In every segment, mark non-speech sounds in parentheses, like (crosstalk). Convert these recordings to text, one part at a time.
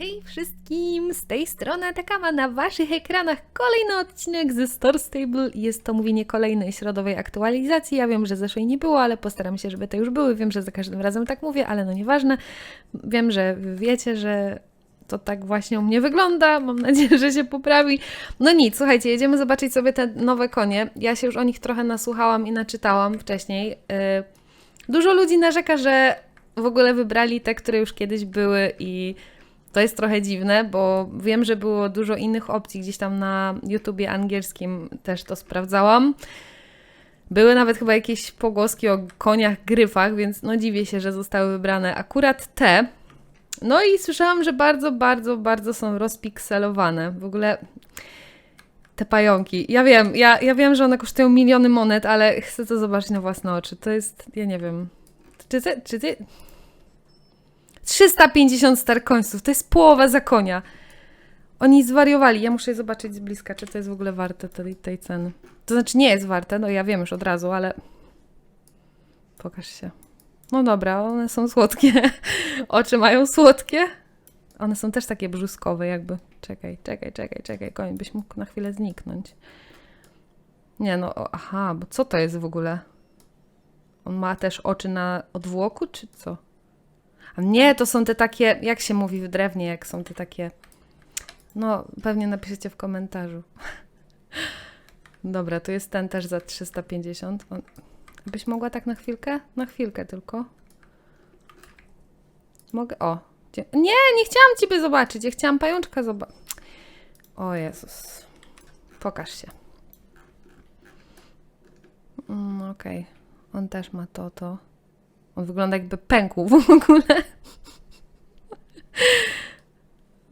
Hej wszystkim, z tej strony Takama na waszych ekranach kolejny odcinek ze Store Stable. Jest to mówienie kolejnej środowej aktualizacji. Ja wiem, że zeszłej nie było, ale postaram się, żeby te już były. Wiem, że za każdym razem tak mówię, ale no nieważne. Wiem, że wiecie, że to tak właśnie u mnie wygląda. Mam (laughs) nadzieję, że się poprawi. No nic, słuchajcie, jedziemy zobaczyć sobie te nowe konie. Ja się już o nich trochę nasłuchałam i naczytałam wcześniej. Yy, Dużo ludzi narzeka, że w ogóle wybrali te, które już kiedyś były i to jest trochę dziwne, bo wiem, że było dużo innych opcji gdzieś tam na YouTubie angielskim też to sprawdzałam. Były nawet chyba jakieś pogłoski o koniach gryfach, więc no dziwię się, że zostały wybrane akurat te. No i słyszałam, że bardzo, bardzo, bardzo są rozpikselowane. W ogóle te pająki. Ja wiem, ja, ja wiem, że one kosztują miliony monet, ale chcę to zobaczyć na własne oczy. To jest, ja nie wiem. Czy ty, czy ty... 350 starkońców, to jest połowa za konia. Oni zwariowali. Ja muszę je zobaczyć z bliska, czy to jest w ogóle warte tej, tej ceny. To znaczy nie jest warte, no ja wiem już od razu, ale... Pokaż się. No dobra, one są słodkie. (laughs) Oczy mają słodkie. One są też takie brzuskowe jakby. Czekaj, czekaj, czekaj, czekaj. Koń byś mógł na chwilę zniknąć. Nie no, o, aha, bo co to jest w ogóle? On ma też oczy na odwłoku, czy co? A nie, to są te takie, jak się mówi w drewnie, jak są te takie. No, pewnie napiszecie w komentarzu. Dobra, to jest ten też za 350. On... Byś mogła tak na chwilkę? Na chwilkę tylko. Mogę. O. Nie, nie chciałam ciebie zobaczyć. Ja chciałam pajączka zobaczyć. O Jezus. Pokaż się. Mm, Okej. On też ma to, to. On wygląda jakby pękł w ogóle.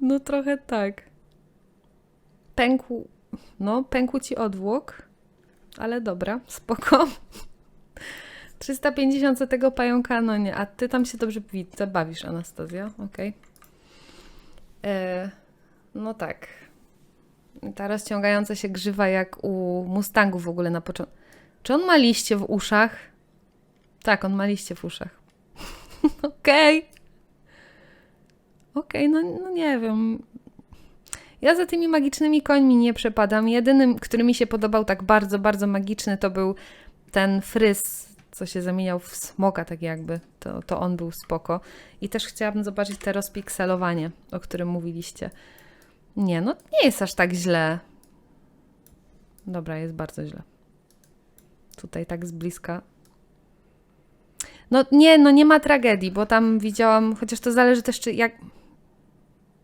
No trochę tak. Pękł. No, pękł ci odwłok. Ale dobra, spoko. 350 za tego pająka, no nie. A ty tam się dobrze widzę, bawisz, Anastazja. Okej. E, No tak. Ta rozciągająca się grzywa jak u Mustangów w ogóle na początku. Czy on ma liście w uszach? Tak, on ma liście w uszach. (laughs) Okej. Okej, no, no nie wiem. Ja za tymi magicznymi końmi nie przepadam. Jedynym, który mi się podobał tak bardzo, bardzo magiczny, to był ten fryz, co się zamieniał w smoka, tak jakby. To, to on był spoko. I też chciałabym zobaczyć te rozpikselowanie, o którym mówiliście. Nie, no nie jest aż tak źle. Dobra, jest bardzo źle. Tutaj tak z bliska no nie, no nie ma tragedii, bo tam widziałam, chociaż to zależy też czy jak...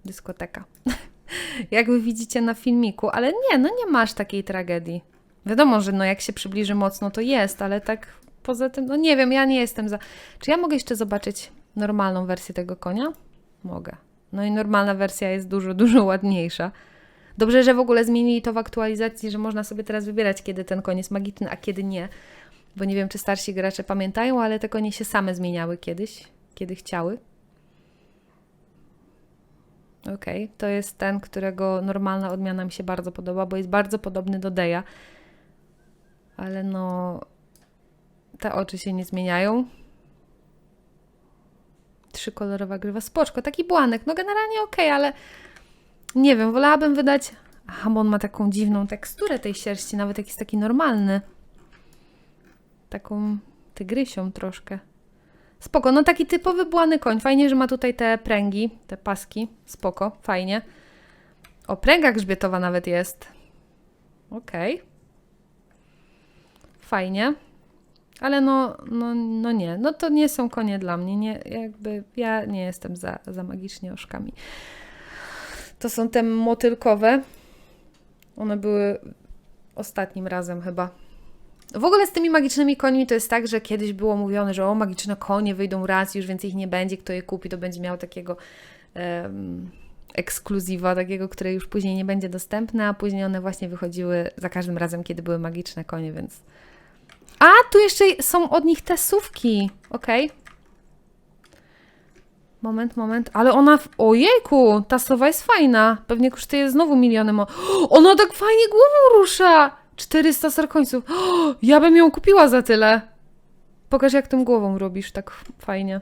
Dyskoteka. (laughs) jak wy widzicie na filmiku, ale nie, no nie masz takiej tragedii. Wiadomo, że no jak się przybliży mocno, to jest, ale tak poza tym, no nie wiem, ja nie jestem za... Czy ja mogę jeszcze zobaczyć normalną wersję tego konia? Mogę. No i normalna wersja jest dużo, (laughs) dużo ładniejsza. Dobrze, że w ogóle zmienili to w aktualizacji, że można sobie teraz wybierać, kiedy ten koń jest magiczny, a kiedy nie bo nie wiem, czy starsi gracze pamiętają, ale te konie się same zmieniały kiedyś, kiedy chciały. Okej, to jest ten, którego normalna odmiana mi się bardzo podoba, bo jest bardzo podobny do Deja. Ale no, te oczy się nie zmieniają. Trzykolorowa grywa, spoczko, taki błanek, no generalnie okej, ale nie wiem, wolałabym wydać... Aha, bo on ma taką dziwną teksturę tej sierści, nawet jak jest taki normalny taką tygrysią troszkę. Spoko, no taki typowy błany koń. Fajnie, że ma tutaj te pręgi, te paski. Spoko, fajnie. O, pręga grzbietowa nawet jest. Okej. Fajnie. Ale no, no, no nie, no to nie są konie dla mnie. Nie, jakby ja nie jestem za, za magicznie oszkami. To są te motylkowe. One były ostatnim razem chyba. W ogóle z tymi magicznymi końmi to jest tak, że kiedyś było mówione, że o, magiczne konie wyjdą raz, już więcej ich nie będzie, kto je kupi, to będzie miał takiego em, ekskluzywa, takiego, które już później nie będzie dostępne, a później one właśnie wychodziły za każdym razem, kiedy były magiczne konie, więc... A, tu jeszcze są od nich te sówki, okej. Moment, moment, ale ona... W... Ojejku, ta sowa jest fajna. Pewnie kosztuje znowu miliony mo... (gasps) Ona tak fajnie głową rusza! 400 sarkońców. Ja bym ją kupiła za tyle. Pokaż, jak tą głową robisz tak fajnie.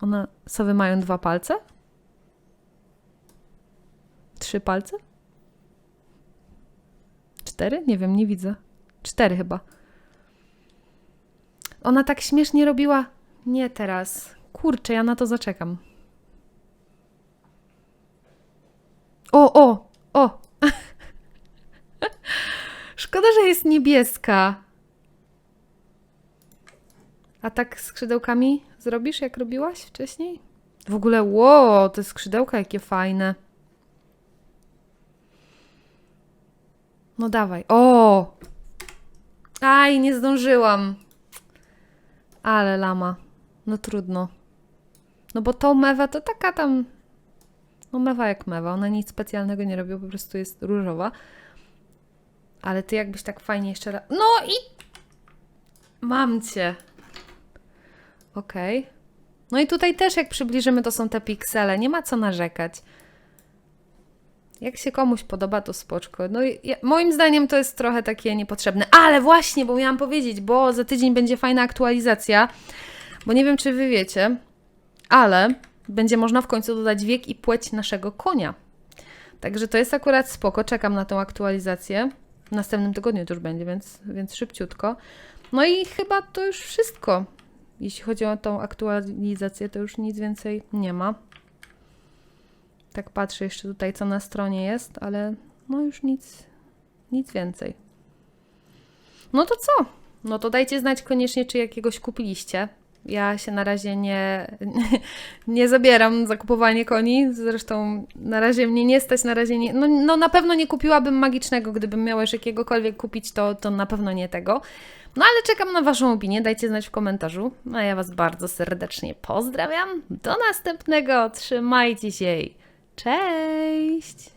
One, sowy mają dwa palce? Trzy palce? Cztery? Nie wiem, nie widzę. Cztery chyba. Ona tak śmiesznie robiła. Nie teraz. Kurczę, ja na to zaczekam. O, o, o! (laughs) Szkoda, że jest niebieska. A tak skrzydełkami zrobisz, jak robiłaś wcześniej? W ogóle, wow, te skrzydełka jakie fajne. No dawaj. O! Aj, nie zdążyłam. Ale lama. No trudno. No bo tą mewę to taka tam. No mewa jak mewa. Ona nic specjalnego nie robi, po prostu jest różowa. Ale ty jakbyś tak fajnie jeszcze raz. No i. Mam cię. Okej. No i tutaj też jak przybliżymy, to są te piksele. Nie ma co narzekać. Jak się komuś podoba, to spoczko. No i ja, moim zdaniem to jest trochę takie niepotrzebne. Ale właśnie, bo miałam powiedzieć, bo za tydzień będzie fajna aktualizacja, bo nie wiem, czy wy wiecie, ale będzie można w końcu dodać wiek i płeć naszego konia. Także to jest akurat spoko, czekam na tą aktualizację. W następnym tygodniu to już będzie, więc, więc szybciutko. No i chyba to już wszystko. Jeśli chodzi o tą aktualizację, to już nic więcej nie ma. Tak patrzę jeszcze tutaj, co na stronie jest, ale no już nic, nic więcej. No to co? No to dajcie znać koniecznie, czy jakiegoś kupiliście. Ja się na razie nie, (laughs) nie zabieram za kupowanie koni. Zresztą na razie mnie nie stać, na razie nie. No, no na pewno nie kupiłabym magicznego. Gdybym miała już jakiegokolwiek kupić, to, to na pewno nie tego. No ale czekam na Waszą opinię. Dajcie znać w komentarzu. No a ja Was bardzo serdecznie pozdrawiam. Do następnego. Trzymajcie się. Cześć!